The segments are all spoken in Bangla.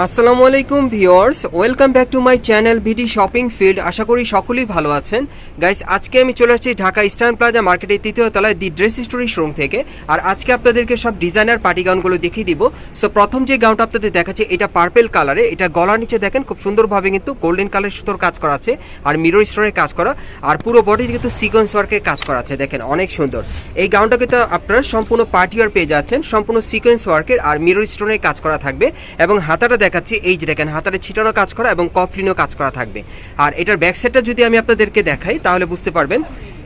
আসসালামু আলাইকুম viewers, welcome back to my channel VD shopping field. আশা করি সকলেই ভালো আছেন। গাইস, আজকে আমি চলে আসছি ঢাকা ইস্টার্ন প্লাজা মার্কেটের তৃতীয় তলায় দি ড্রেস স্টোরি শোরুম থেকে। আর আজকে আপনাদেরকে সব ডিজাইনার পার্টি গাউনগুলো দেখিয়ে দিব। সো প্রথম যে গাউনটা আপনাদের দেখাচ্ছে, এটা পার্পেল কালারে। এটা গলার নিচে দেখেন, খুব সুন্দরভাবে কিন্তু গোল্ডেন কালার সুতোর কাজ করা আছে আর মিরর স্টোনের কাজ করা। আর পুরো বডি কিন্তু সিকোয়েন্স ওয়ার্কের কাজ করা আছে, দেখেন, অনেক সুন্দর। এই গাউনটা কিন্তু আপনারা সম্পূর্ণ পার্টি ওয়ার পেয়ে যাচ্ছেন। সম্পূর্ণ সিকোয়েন্স ওয়ার্কের আর মিরর স্টোনের কাজ করা থাকবে। এবং হাতাটা দেখাচ্ছি, এই যে দেখেন, হাতারে ছিটানো কাজ করা এবং কফলিনও কাজ করা থাকবে। আর এটার ব্যাক সাইডটা যদি আমি আপনাদেরকে দেখাই, তাহলে বুঝতে পারবেন,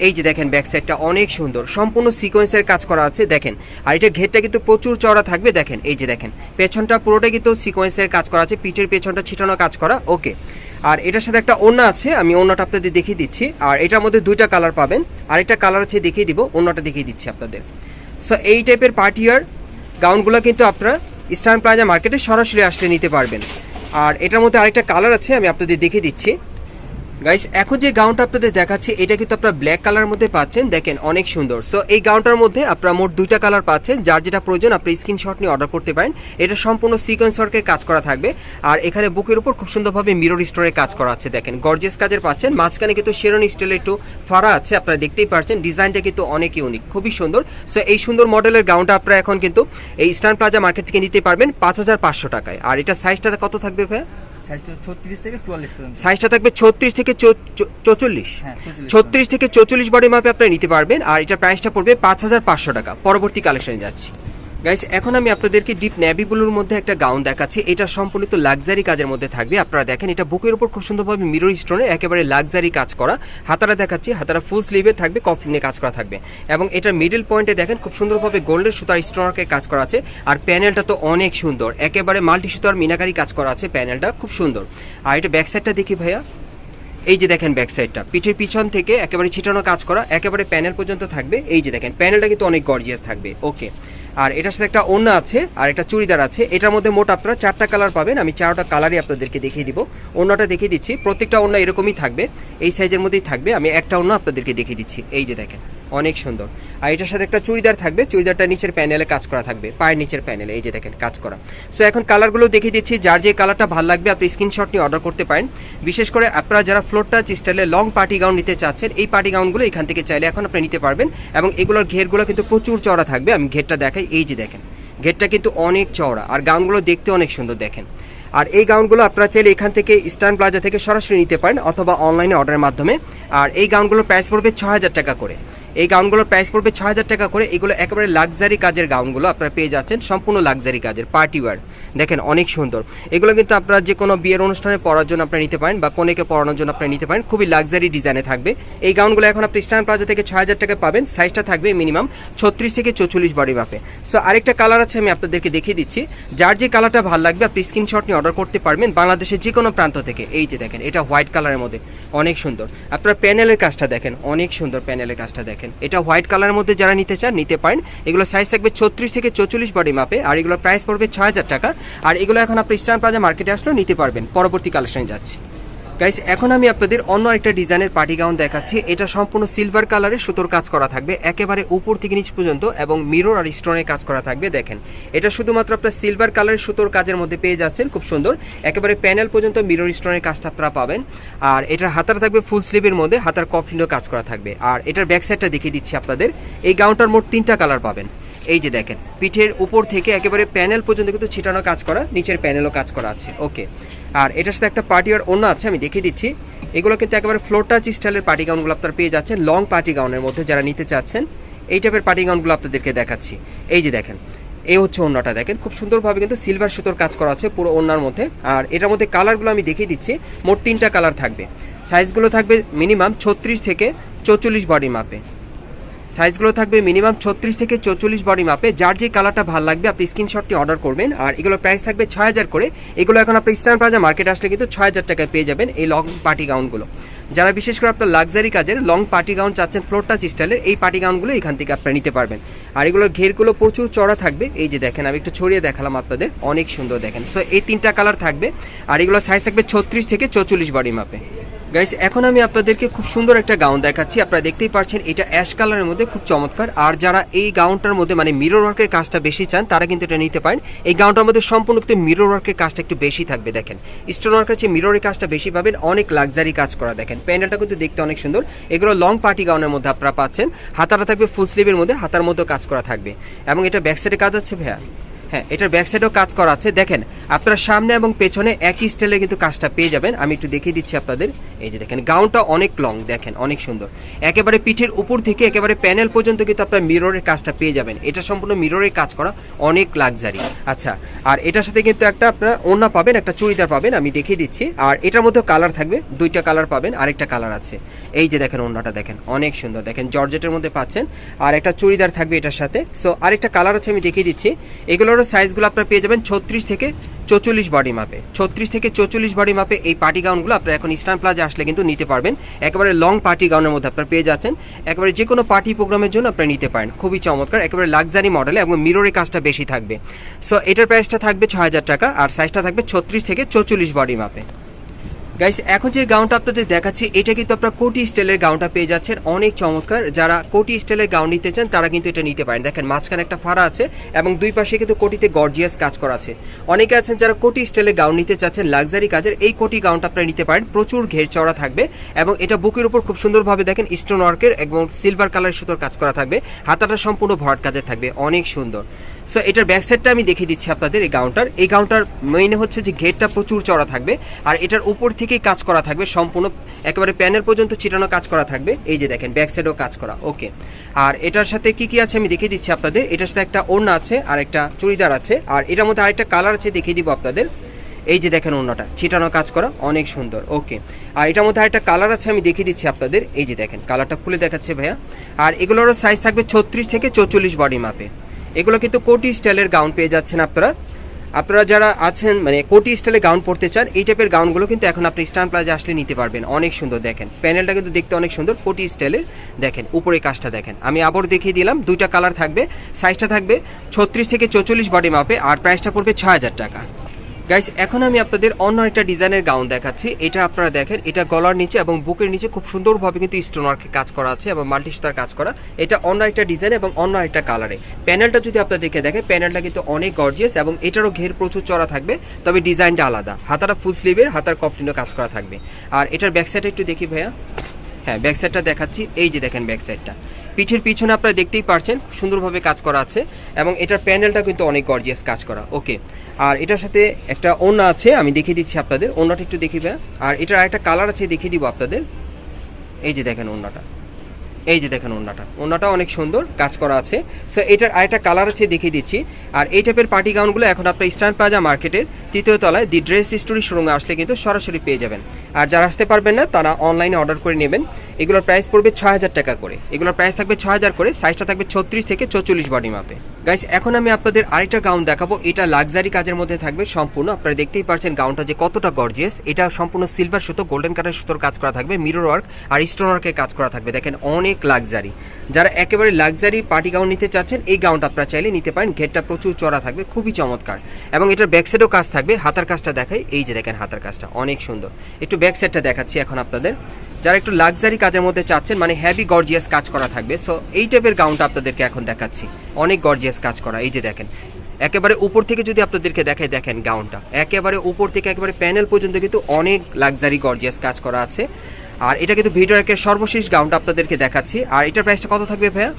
এই যে দেখেন ব্যাক সাইডটা অনেক সুন্দর, সম্পূর্ণ সিকোয়েন্সের কাজ করা আছে, দেখেন। আর এটা ঘেরটা কিন্তু প্রচুর চড়া থাকবে, দেখেন, এই যে দেখেন, পেছনটা পুরোটা কিন্তু সিকোয়েন্সের কাজ করা আছে, পিঠের পেছনটা ছিটানো কাজ করা, ওকে। আর এটার সাথে একটা ওন্না আছে, আমি ওন্নাটা আপনাদের দেখিয়ে দিচ্ছি, আর এটার মধ্যে দুইটা কালার পাবেন, আর একটা কালার আছে দেখিয়ে দিব ওন্নাটা দেখিয়ে দিচ্ছি আপনাদের। সো এই টাইপের পার্টিয়ার গাউনগুলো কিন্তু আপনারা ইস্টার্ন প্লাজা মার্কেটে সরাসরি আসলে নিতে পারবেন। আর এটার মধ্যে আরেকটা কালার আছে, আমি আপনাদের দেখে দিচ্ছি। গাইস এখন যে গাউনটা আপনাদের দেখাচ্ছি, এটা কিন্তু আপনারা ব্ল্যাক কালারের মধ্যে পাচ্ছেন। দেখেন, অনেক সুন্দর। সো এই গাউনটার মধ্যে আপনারা মোট দুইটা কালার পাচ্ছেন। যার যেটা প্রয়োজন, আপনি স্ক্রিনশট নিয়ে অর্ডার করতে পারেন। এটা সম্পূর্ণ সিকোয়েন্স ওয়ার্কের কাজ করা থাকবে। আর এখানে বুকের উপর খুব সুন্দরভাবে মিরর স্টোরের কাজ করা আছে। দেখেন গর্জিয়াস কাজের পাচ্ছেন। মাঝখানে কিন্তু শেরন স্টাইলে একটু ফাড়া আছে, আপনারা দেখতেই পাচ্ছেন ডিজাইনটা কিন্তু অনেক ইউনিক খুবই সুন্দর। সো এই সুন্দর মডেলের গাউনটা আপনারা এখন কিন্তু এই ইস্টার্ন প্লাজা মার্কেট থেকে নিতে পারবেন পাঁচ হাজার পাঁচশো টাকায়। আর এটা সাইজটা কত থাকবে ভাই সাইজটা থাকবে ছত্রিশ থেকে চৌচল্লিশ। হ্যাঁ, 44 ছত্রিশ থেকে চৌচল্লিশ বডি মাপে আপনারা নিতে পারবেন আর এটা প্রাইসটা পড়বে পাঁচ হাজার পাঁচশো টাকা। পরবর্তী কালেকশনে যাচ্ছি। গাইস এখন আমি আপনাদেরকে ডিপ নেভি ব্লুর মধ্যে একটা গাউন দেখাচ্ছি। এটা সম্পূর্ণ লাক্সারি কাজের মধ্যে থাকবে। আপনারা দেখেন, এটা বুকের উপর খুব সুন্দরভাবে মিরর স্টোনে একেবারে লাক্সারি কাজ করা। হাতারা দেখাচ্ছি, হাতারা ফুল স্লিভে থাকবে কফলিনে কাজ করা থাকবে। এবং এটার মিডল পয়েন্টে দেখেন, খুব সুন্দরভাবে গোল্ডের সুতার স্টোনকে কাজ করা আছে। আর প্যানেলটা তো অনেক সুন্দর। একেবারে মাল্টি সুতার মিনাকারি কাজ করা আছে প্যানেলটা খুব সুন্দর। আর এটা ব্যাক সাইডটা দেখি ভাইয়া। এই যে দেখেন ব্যাক সাইডটা পিঠের পিছন থেকে একেবারে ছিটানো কাজ করা, একেবারে প্যানেল পর্যন্ত থাকবে। এই যে দেখেন প্যানেলটা কিন্তু অনেক গর্জিয়াস থাকবে। ওকে আর এটার সাথে একটা ওড়না আছে আর একটা চুড়িদার আছে। এটার মধ্যে মোট আপনারা চারটা কালার পাবেন। আমি চারটা কালারই আপনাদেরকে দেখিয়ে দিব। ওড়নাটা দেখিয়ে দিচ্ছি। প্রত্যেকটা ওড়না এরকমই থাকবে। এই সাইজের মধ্যেই থাকবে। আমি একটা অন্য আপনাদেরকে দেখিয়ে দিচ্ছি। এই যে দেখেন। অনেক সুন্দর। আর এটার সাথে একটা চুড়িদার থাকবে, চুড়িদারটা নিচের প্যানেলে কাজ করা থাকবে, পায়ের নিচের প্যানেলে, এই যে দেখেন, কাজ করা। সো এখন কালারগুলো দেখে দিচ্ছি, যার যে কালারটা ভালো লাগবে, আপনি স্ক্রিনশট নিয়ে অর্ডার করতে পারেন। বিশেষ করে আপনারা যারা ফ্লোর টাচ স্টাইলে লং পার্টি গাউন নিতে চাচ্ছেন, এই পার্টি গাউনগুলো এখান থেকে চাইলে এখন আপনি নিতে পারবেন। এবং এগুলোর ঘেরগুলো কিন্তু প্রচুর চড়া থাকবে, আমি ঘেরটা দেখাই, এই যে দেখেন। ঘেরটা কিন্তু অনেক চওড়া, আর গাউনগুলো দেখতে অনেক সুন্দর, দেখেন। আর এই গাউনগুলো আপনারা চাইলে এখান থেকে ইস্টার্ন প্লাজা থেকে সরাসরি নিতে পারেন, অথবা অনলাইনে অর্ডারের মাধ্যমে। আর এই গাউনগুলোর প্রাইস পড়বে ছ হাজার টাকা করে। এই গাউনগুলোর প্রাইস পড়বে ছ হাজার টাকা করে। এগুলো একেবারে লাক্সারি কাজের গাউনগুলো আপনারা পেয়ে যাচ্ছেন, সম্পূর্ণ লাক্সারি কাজের। পার্টি ওয়ার দেখেন অনেক সুন্দর। এগুলো কিন্তু আপনারা যে কোনো বিয়ের অনুষ্ঠানে পরার জন্য আপনারা নিতে পারেন বা কোনেকে পরানোর জন্য আপনারা নিতে পারেন। খুবই লাক্সারি ডিজাইনে থাকবে। এই গাউনগুলো এখন আপনি স্টান প্লাজা থেকে ছ হাজার টাকা পাবেন। সাইজটা থাকবে মিনিমাম ছত্রিশ থেকে চৌচল্লিশ বডি মাপে সো আরেকটা কালার আছে আমি আপনাদেরকে দেখিয়ে দিচ্ছি। যার যে কালারটা ভালো লাগবে, আপনি স্ক্রিনশট নিয়ে অর্ডার করতে পারবেন বাংলাদেশের যে কোনো প্রান্ত থেকে। এই যে দেখেন, এটা হোয়াইট কালারের মধ্যে। অনেক সুন্দর। আপনার প্যানেলের কাজটা দেখেন। অনেক সুন্দর প্যানেলের কাজটা দেখেন। এটা হোয়াইট কালারের মধ্যে যারা নিতে চান, নিতে পারেন। এগুলো সাইজ থাকবে ছত্রিশ থেকে চৌচল্লিশ বডি মাপে, আর এগুলো প্রাইস পড়বে ছয় হাজার টাকা। আর এগুলো এখন আপনি ইস্টার্ন প্লাজা মার্কেটে আসলেও নিতে পারবেন। পরবর্তী কালেকশনে যাচ্ছি। গাইস এখন আমি আপনাদের অন্য একটা ডিজাইনের পার্টি গাউন দেখাচ্ছি। এটা সম্পূর্ণ সিলভার কালারের সুতোর কাজ করা থাকবে, একেবারে উপর থেকে নিচ পর্যন্ত এবং মিরর আর স্টোনের কাজ করা থাকবে, দেখেন। এটা শুধুমাত্র আপনার সিলভার কালারের সুতোর কাজের মধ্যে পেয়ে যাচ্ছেন, খুব সুন্দর। একেবারে প্যানেল পর্যন্ত মিরর স্টোনের কাজটা আপনারা পাবেন। আর এটার হাতার থাকবে ফুল স্লিভের মধ্যে, হাতার কফলিনও কাজ করা থাকবে। আর এটার ব্যাক সাইডটা দেখিয়ে দিচ্ছি আপনাদের। এই গাউনটার মোট তিনটা কালার পাবেন। এই যে দেখেন, পিঠের উপর থেকে একেবারে প্যানেল পর্যন্ত কিন্তু ছিটানো কাজ করা, নিচের প্যানেলও কাজ করা আছে। ওকে আর এটার সাথে একটা পার্টি আর অন্য আছে, আমি দেখিয়ে দিচ্ছি। এগুলো কিন্তু একেবারে ফ্লোর টাচ স্টাইলের পার্টি গাউনগুলো আপনারা পেয়ে যাচ্ছেন লং পার্টি গাউনের মধ্যে যারা নিতে চাচ্ছেন, এই টাইপের পার্টি গাউনগুলো আপনাদেরকে দেখাচ্ছি। এই যে দেখেন এই হচ্ছে ওড়নাটা দেখেন, খুব সুন্দরভাবে কিন্তু সিলভার সুতোর কাজ করা আছে পুরো ওড়নার মধ্যে। আর এটার মধ্যে কালারগুলো আমি দেখিয়ে দিচ্ছি, মোট তিনটা কালার থাকবে। সাইজগুলো থাকবে মিনিমাম ছত্রিশ থেকে চৌচল্লিশ বডি মাপে সাইজগুলো থাকবে মিনিমাম ছত্রিশ থেকে চৌচল্লিশ বডি মাপে। যার যে কালারটা ভালো লাগবে, আপনি স্ক্রিনশটটি অর্ডার করবেন। আর এগুলো প্রাইস থাকবে ছয় হাজার করে। এগুলো এখন আপনি ইস্টার্ন প্লাজা মার্কেট আসলে কিন্তু ছয় হাজার টাকায় পেয়ে যাবেন এই লং পার্টি গাউনগুলো যারা বিশেষ করে আপনার লাক্সারি কাজের লং পার্টি গাউন চাচ্ছেন ফ্লোর টাচ স্টাইলের এই পার্টি গাউনগুলো এখান থেকে আপনারা নিতে পারবেন। আর এগুলোর ঘেরগুলো প্রচুর চড়া থাকবে। এই যে দেখেন, আমি একটু ছড়িয়ে দেখালাম আপনাদের। অনেক সুন্দর দেখেন। সো এই তিনটা কালার থাকবে। আর এগুলো সাইজ থাকবে ছত্রিশ থেকে চৌচল্লিশ বডি মাপে। গাইস এখন আমি আপনাদেরকে খুব সুন্দর একটা গাউন দেখাচ্ছি। আপনারা দেখতেই পাচ্ছেন এটা অ্যাশ কালারের মধ্যে খুব চমৎকার। আর যারা এই গাউনটার মধ্যে মানে মিরর ওয়ার্কের কাজটা বেশি চান, তারা কিন্তু এটা নিতে পারেন। এই গাউনটার মধ্যে সম্পূর্ণ কিন্তু মিরর ওয়ার্কের কাজটা একটু বেশি থাকবে, দেখেন। স্টোন ওয়ার্কের চেয়ে মিররের কাজটা বেশি পাবেন, অনেক লাক্সারি কাজ করা, দেখেন। প্যান্ডেলটা কিন্তু দেখতে অনেক সুন্দর। এগুলো লং পার্টি গাউনের মধ্যে আপনারা পাচ্ছেন। হাতাটা থাকবে ফুল স্লিভের মধ্যে, হাতার মধ্যে কাজ করা থাকবে। এবং এটা ব্যাক সাইডে কাজ আছে ভাইয়া? হ্যাঁ এটার ব্যাক সাইডেও কাজ করা আছে। দেখেন, আপনারা সামনে এবং পেছনে একই স্টাইলে কিন্তু কাজটা পেয়ে যাবেন। আমি একটু দেখিয়ে দিচ্ছি আপনাদের। এই যে দেখেন গাউনটা অনেক লং দেখেন, অনেক সুন্দর। একেবারে পিঠের উপর থেকে একেবারে প্যানেল পর্যন্ত কিন্তু আপনার মিররের কাজটা পেয়ে যাবেন। এটা সম্পূর্ণ মিররের কাজ করা, অনেক লাক্সারি আচ্ছা আর এটার সাথে কিন্তু একটা আপনারা ওড়না পাবেন, একটা চুড়িদার পাবেন, আমি দেখিয়ে দিচ্ছি। আর এটার মধ্যে কালার থাকবে, দুইটা কালার পাবেন, আরেকটা কালার আছে। এই যে দেখেন, ওড়নাটা দেখেন, অনেক সুন্দর। দেখেন, জর্জেটের মধ্যে পাচ্ছেন, আর একটা চুড়িদার থাকবে এটার সাথে। সো আরেকটা কালার আছে, আমি দেখিয়ে দিচ্ছি। এগুলোরও সাইজগুলো আপনারা পেয়ে যাবেন ছত্রিশ থেকে চৌচল্লিশ বডি মাপে ছত্রিশ থেকে চৌচল্লিশ বডি মাপে এই পার্টি গাউনগুলো আপনারা এখন ইস্টার্ন প্লাজে আসলে কিন্তু নিতে পারবেন। একেবারে লং পার্টি গাউনের মধ্যে আপনারা পেয়ে যাচ্ছেন। একেবারে যে কোনো পার্টি প্রোগ্রামের জন্য আপনারা নিতে পারেন। খুবই চমৎকার, একেবারে লাক্সারি মডেলে এবং মিররের কাজটা বেশি থাকবে। সো এটার প্রাইসটা থাকবে ছ হাজার টাকা, আর সাইজটা থাকবে ছত্রিশ থেকে চৌচল্লিশ বডি মাপে গাইস এখন যে গাউনটা আপনাদের দেখাচ্ছি, এটা কিন্তু আপনারা কোটি স্টাইলের গাউনটা পেয়ে যাচ্ছেন। অনেক চমৎকার। যারা কোটি স্টাইলের গাউন নিতে চান, তারা কিন্তু এটা নিতে পারেন। দেখেন, মাঝখানে একটা ফাড়া আছে এবং দুই পাশে কিন্তু কোটিতে গর্জিয়াস কাজ করা আছে। অনেকে আছেন যারা কোটি স্টাইলের গাউন নিতে চাচ্ছেন লাক্সারি কাজের, এই কোটি গাউনটা আপনারা নিতে পারেন। প্রচুর ঘের চড়া থাকবে এবং এটা বুকের উপর খুব সুন্দরভাবে দেখেন স্টোন ওয়ার্কের এবং সিলভার কালারের সুতোর কাজ করা থাকবে। হাতাটা সম্পূর্ণ ভরাট কাজের থাকবে। অনেক সুন্দর। সো এটার ব্যাক সাইডটা আমি দেখিয়ে দিচ্ছি আপনাদের এই গাউনটার এই গাউনটার মেইন হচ্ছে যে ঘেরটা প্রচুর চড়া থাকবে আর এটার উপর থেকেই কাজ করা থাকবে। সম্পূর্ণ একেবারে প্যানেল পর্যন্ত ছিটানো কাজ করা থাকবে। এই যে দেখেন ব্যাক সাইডেও কাজ করা। ওকে আর এটার সাথে কি কি আছে আমি দেখিয়ে দিচ্ছি আপনাদের। এটার সাথে একটা ওড়না আছে আর একটা চুড়িদার আছে। আর এটার মধ্যে আরেকটা কালার আছে দেখিয়ে দিব আপনাদের। এই যে দেখেন অন্যটা ছিটানো কাজ করা, অনেক সুন্দর। ওকে আর এটার মধ্যে আরেকটা কালার আছে আমি দেখিয়ে দিচ্ছি আপনাদের। এই যে দেখেন কালারটা খুলে দেখাচ্ছে ভাইয়া। আর এগুলোরও সাইজ থাকবে ছত্রিশ থেকে চৌচল্লিশ বডি মাপে এগুলো কিন্তু কোটি স্টাইলের গাউন পেয়ে যাচ্ছেন আপনারা। আপনারা যারা আছেন মানে কোটি স্টাইলে গাউন পড়তে চান, এই টাইপের গাউনগুলো কিন্তু এখন আপনি স্টান প্লাজে আসলে নিতে পারবেন। অনেক সুন্দর দেখেন। প্যানেলটা কিন্তু দেখতে অনেক সুন্দর, কোটি স্টাইলের দেখেন, উপরে কাজটা দেখেন। আমি আবার দেখিয়ে দিলাম, দুইটা কালার থাকবে সাইজটা থাকবে ছত্রিশ থেকে চৌচল্লিশ বডি মাপে আর প্রাইসটা পড়বে ছ হাজার টাকা। গাইস এখন আমি আপনাদের অন্য একটা ডিজাইনের গাউন দেখাচ্ছি। এটা আপনারা দেখেন, এটা গলার নিচে এবং বুকের নিচে খুব সুন্দরভাবে কিন্তু স্টোন ওয়ার্কের কাজ করা আছে এবং মাল্টি সুতার কাজ করা। এটা অন্য একটা ডিজাইন এবং অন্য একটা কালারে প্যানেলটা যদি আপনাদেরকে দেখেন প্যানেলটা কিন্তু অনেক গর্জিয়াস এবং এটারও ঘের প্রচুর চড়া থাকবে, তবে ডিজাইনটা আলাদা। হাতাটা ফুল স্লিভের হাতার কফলিনও কাজ করা থাকবে। আর এটার ব্যাক সাইডটা একটু দেখি ভাইয়া। হ্যাঁ ব্যাক সাইডটা দেখাচ্ছি। এই যে দেখেন ব্যাক সাইডটা পিঠের পিছনে আপনারা দেখতেই পারছেন সুন্দরভাবে কাজ করা আছে এবং এটার প্যানেলটা কিন্তু অনেক গর্জিয়াস কাজ করা, ওকে। আর এটার সাথে একটা ওড়না আছে, আমি দেখিয়ে দিচ্ছি আপনাদের, ওড়নাটা একটু দেখি ভাইয়া আর এটার আরেকটা কালার আছে, দেখিয়ে দিব আপনাদের। এই যে দেখেন ওড়নাটা, এই যে দেখেন ওড়নাটা। ওড়নাটা অনেক সুন্দর কাজ করা আছে। সো এটার আরেকটা কালার আছে, দেখিয়ে দিচ্ছি। আর এই টাইপের পার্টি গাউনগুলো এখন আপনার ইস্টার্ন প্লাজা মার্কেটের তৃতীয় তলায় দি ড্রেস স্টোরি শোরুমে আসলে কিন্তু সরাসরি পেয়ে যাবেন। আর যারা আসতে পারবেন না, তারা অনলাইনে অর্ডার করে নেবেন। এগুলোর প্রাইস পড়বে ছ হাজার টাকা করে। এগুলোর প্রাইস থাকবে ছ হাজার করে সাইজটা থাকবে ছত্রিশ থেকে চৌচল্লিশ বডি মাপে গাইস এখন আমি আপনাদের আরেকটা গাউন দেখাবো। এটা লাক্সারি কাজের মধ্যে থাকবে সম্পূর্ণ। আপনারা দেখতেই পারছেন গাউনটা যে কতটা গর্জিয়াস এটা সম্পূর্ণ সিলভার সুতো গোল্ডেন কালার সুতোর কাজ করা থাকবে মিরর ওয়ার্ক আর স্টোন ওয়ার্কের কাজ করা থাকবে। দেখেন, অনেক লাক্সারি যারা একেবারে লাক্সারি পার্টি গাউন নিতে চাচ্ছেন, এই গাউনটা আপনারা চাইলে নিতে পারেন। ঘেরটা প্রচুর চড়া থাকবে, খুবই চমৎকার। এবং এটার ব্যাক সাইডেও কাজ থাকবে। হাতার কাজটা দেখাই। এই যে দেখেন, হাতার কাজটা, অনেক সুন্দর। একটু ব্যাক সাইডটা দেখাচ্ছি এখন আপনাদের। যারা একটু লাক্সারি কাজের মধ্যে চাচ্ছেন মানে হ্যাভি গর্জিয়াস কাজ করা থাকবে সো এই টাইপের গাউনটা আপনাদেরকে এখন দেখাচ্ছি। অনেক গর্জিয়াস কাজ করা, এই যে দেখেন। একেবারে উপর থেকে যদি আপনাদেরকে দেখায় দেখেন গাউনটা একেবারে উপর থেকে, একেবারে প্যানেল পর্যন্ত কিন্তু অনেক লাক্সারি গর্জিয়াস কাজ করা আছে। আর এটা কিন্তু ভিডিও একের সর্বশেষ গাউনটা আপনাদেরকে দেখাচ্ছি। আর এটার প্রাইসটা কত থাকবে ভাইয়া?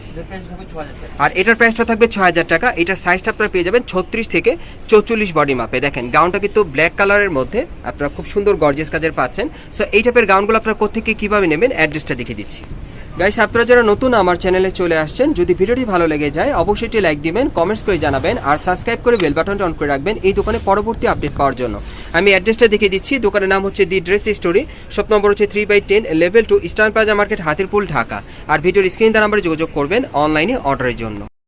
আর এটার প্রাইসটা থাকবে ছয় হাজার টাকা। এটার সাইজটা আপনারা পেয়ে যাবেন ছত্রিশ থেকে চৌচল্লিশ বডি মাপে দেখেন গাউনটা কিন্তু ব্ল্যাক কালারের মধ্যে আপনারা খুব সুন্দর গর্জেস কাজের পাচ্ছেন। সো এই টাইপের গাউনগুলো আপনারা কোথেকে কীভাবে নেবেন? অ্যাড্রেসটা দেখিয়ে দিচ্ছি। গাইস আপনারা যারা নতুন আমার চ্যানেলে চলে আসছেন, যদি ভিডিওটি ভালো লেগে যায়, অবশ্যই একটি লাইক দিবেন কমেন্টস করে জানাবেন, আর সাবস্ক্রাইব করে বেল বাটনটা অন করে রাখবেন এই দোকানে পরবর্তী আপডেট পাওয়ার জন্য। আমি অ্যাড্রেসটা দেখিয়ে দিচ্ছি, দোকানের নাম হচ্ছে the dress story shop number হচ্ছে three by ten level two eastern plaza market Hatirpul, Dhaka. আর ভিডিওর স্ক্রিন দ্বারা নাম্বারে যোগাযোগ করবেন অনলাইনে অর্ডারের জন্য।